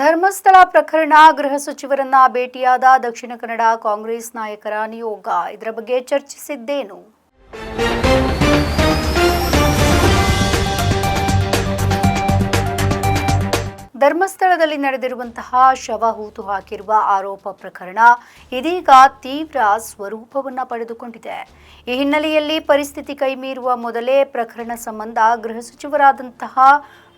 ಧರ್ಮಸ್ಥಳ ಪ್ರಕರಣ ಗೃಹ ಸಚಿವರನ್ನ ಭೇಟಿಯಾದ ದಕ್ಷಿಣ ಕನ್ನಡ ಕಾಂಗ್ರೆಸ್ ನಾಯಕರ ನಿಯೋಗ. ಇದರ ಬಗ್ಗೆ ಚರ್ಚಿಸಿದ್ದೇನು? ಧರ್ಮಸ್ಥಳದಲ್ಲಿ ನಡೆದಿರುವಂತಹ ಶವ ಹೂತು ಹಾಕಿರುವ ಆರೋಪ ಪ್ರಕರಣ ಇದೀಗ ತೀವ್ರ ಸ್ವರೂಪವನ್ನು ಪಡೆದುಕೊಂಡಿದೆ. ಈ ಹಿನ್ನೆಲೆಯಲ್ಲಿ ಪರಿಸ್ಥಿತಿ ಕೈಮೀರುವ ಮೊದಲೇ ಪ್ರಕರಣ ಸಂಬಂಧ ಗೃಹ ಸಚಿವರಾದಂತಹ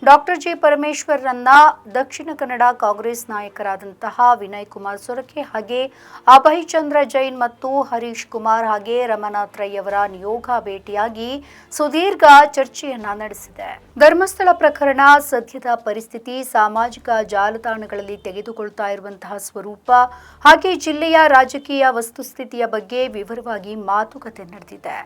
ಡಾಕ್ಟರ್ ಜಿ ಪರಮೇಶ್ವರ್ರನ್ನ ದಕ್ಷಿಣ ಕನ್ನಡ ಕಾಂಗ್ರೆಸ್ ನಾಯಕರಾದಂತಹ ವಿನಯ್ ಕುಮಾರ್ ಸೊರಕೆ ಹಾಗೆ ಅಭಯ್ ಚಂದ್ರ ಜೈನ್ ಮತ್ತು ಹರೀಶ್ ಕುಮಾರ್ ಹಾಗೆ ರಮನಾಥ್ ರೈ ಅವರ ನಿಯೋಗ ಭೇಟಿಯಾಗಿ ಸುದೀರ್ಘ ಚರ್ಚೆಯನ್ನ ನಡೆಸಿದೆ. ಧರ್ಮಸ್ಥಳ ಪ್ರಕರಣ ಸದ್ಯದ ಪರಿಸ್ಥಿತಿ ಸಾಮಾಜಿಕ ಜಾಲತಾಣಗಳಲ್ಲಿ ತೆಗೆದುಕೊಳ್ತಾ ಇರುವಂತಹ ಸ್ವರೂಪ ಹಾಗೆ ಜಿಲ್ಲೆಯ ರಾಜಕೀಯ ವಸ್ತುಸ್ಥಿತಿಯ ಬಗ್ಗೆ ವಿವರವಾಗಿ ಮಾತುಕತೆ ನಡೆದಿದೆ.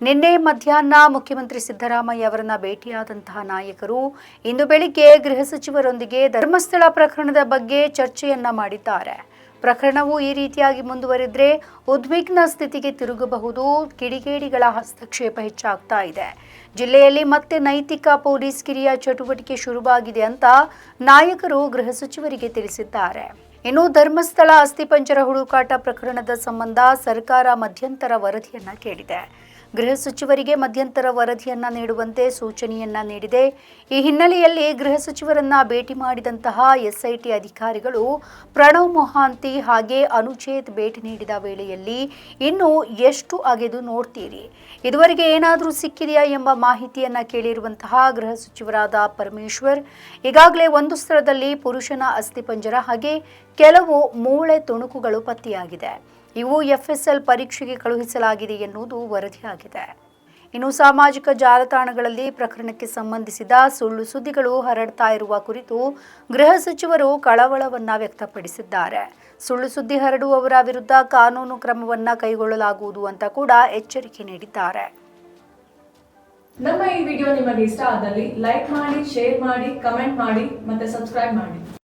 ನಿನ್ನೆ ಮಧ್ಯಾಹ್ನ ಮುಖ್ಯಮಂತ್ರಿ ಸಿದ್ದರಾಮಯ್ಯ ಅವರನ್ನ ಭೇಟಿಯಾದಂತಹ ನಾಯಕರು ಇಂದು ಬೆಳಿಗ್ಗೆ ಗೃಹ ಸಚಿವರೊಂದಿಗೆ ಧರ್ಮಸ್ಥಳ ಪ್ರಕರಣದ ಬಗ್ಗೆ ಚರ್ಚೆಯನ್ನ ಮಾಡಿದ್ದಾರೆ. ಪ್ರಕರಣವು ಈ ರೀತಿಯಾಗಿ ಮುಂದುವರಿದ್ರೆ ಉದ್ವಿಗ್ನ ಸ್ಥಿತಿಗೆ ತಿರುಗಬಹುದು, ಕಿಡಿಗೇಡಿಗಳ ಹಸ್ತಕ್ಷೇಪ ಹೆಚ್ಚಾಗ್ತಾ ಇದೆ. ಜಿಲ್ಲೆಯಲ್ಲಿ ಮತ್ತೆ ನೈತಿಕ ಪೊಲೀಸ್ ಕಿರಿಯ ಚಟುವಟಿಕೆ ಶುರುವಾಗಿದೆ ಅಂತ ನಾಯಕರು ಗೃಹ ಸಚಿವರಿಗೆ ತಿಳಿಸಿದ್ದಾರೆ. ಇನ್ನು ಧರ್ಮಸ್ಥಳ ಅಸ್ಥಿಪಂಜರ ಹುಡುಕಾಟ ಪ್ರಕರಣದ ಸಂಬಂಧ ಸರ್ಕಾರ ಮಧ್ಯಂತರ ವರದಿಯನ್ನ ಕೇಳಿದೆ. ಗೃಹ ಸಚಿವರಿಗೆ ಮಧ್ಯಂತರ ವರದಿಯನ್ನ ನೀಡುವಂತೆ ಸೂಚನೆಯನ್ನ ನೀಡಿದೆ. ಈ ಹಿನ್ನೆಲೆಯಲ್ಲಿ ಗೃಹ ಸಚಿವರನ್ನ ಭೇಟಿ ಮಾಡಿದಂತಹ ಎಸ್ಐಟಿ ಅಧಿಕಾರಿಗಳು ಪ್ರಣವ್ ಮೊಹಾಂತಿ ಹಾಗೆ ಅನುಚೇತ್ ಭೇಟಿ ನೀಡಿದ ವೇಳೆಯಲ್ಲಿ ಇನ್ನು ಎಷ್ಟು ಅಗೆದು ನೋಡ್ತೀರಿ? ಇದುವರೆಗೆ ಏನಾದರೂ ಸಿಕ್ಕಿದೆಯಾ ಎಂಬ ಮಾಹಿತಿಯನ್ನ ಕೇಳಿರುವಂತಹ ಗೃಹ ಸಚಿವರಾದ ಪರಮೇಶ್ವರ್, ಈಗಾಗಲೇ ಒಂದು ಸ್ಥಳದಲ್ಲಿ ಪುರುಷನ ಅಸ್ಥಿಪಂಜರ ಹಾಗೆ ಕೆಲವು ಮೂಳೆ ತುಣುಕುಗಳು ಪತ್ತೆಯಾಗಿದೆ. ಇವು ಎಫ್ಎಸ್ಎಲ್ ಪರೀಕ್ಷೆಗೆ ಕಳುಹಿಸಲಾಗಿದೆ ಎನ್ನುವುದು ವರದಿಯಾಗಿದೆ. ಇನ್ನು ಸಾಮಾಜಿಕ ಜಾಲತಾಣಗಳಲ್ಲಿ ಪ್ರಕರಣಕ್ಕೆ ಸಂಬಂಧಿಸಿದ ಸುಳ್ಳು ಸುದ್ದಿಗಳು ಹರಡ್ತಾ ಇರುವ ಕುರಿತು ಗೃಹ ಸಚಿವರು ಕಳವಳವನ್ನ ವ್ಯಕ್ತಪಡಿಸಿದ್ದಾರೆ. ಸುಳ್ಳು ಸುದ್ದಿ ಹರಡುವವರ ವಿರುದ್ಧ ಕಾನೂನು ಕ್ರಮವನ್ನ ಕೈಗೊಳ್ಳಲಾಗುವುದು ಅಂತ ಕೂಡ ಎಚ್ಚರಿಕೆ ನೀಡಿದ್ದಾರೆ. ನಮ್ಮ ಈ ವಿಡಿಯೋ ನಿಮಗೆ ಇಷ್ಟ ಆದಲ್ಲಿ ಲೈಕ್ ಮಾಡಿ, ಶೇರ್ ಮಾಡಿ, ಕಮೆಂಟ್ ಮಾಡಿ ಮತ್ತೆ ಸಬ್ಸ್ಕ್ರೈಬ್ ಮಾಡಿ.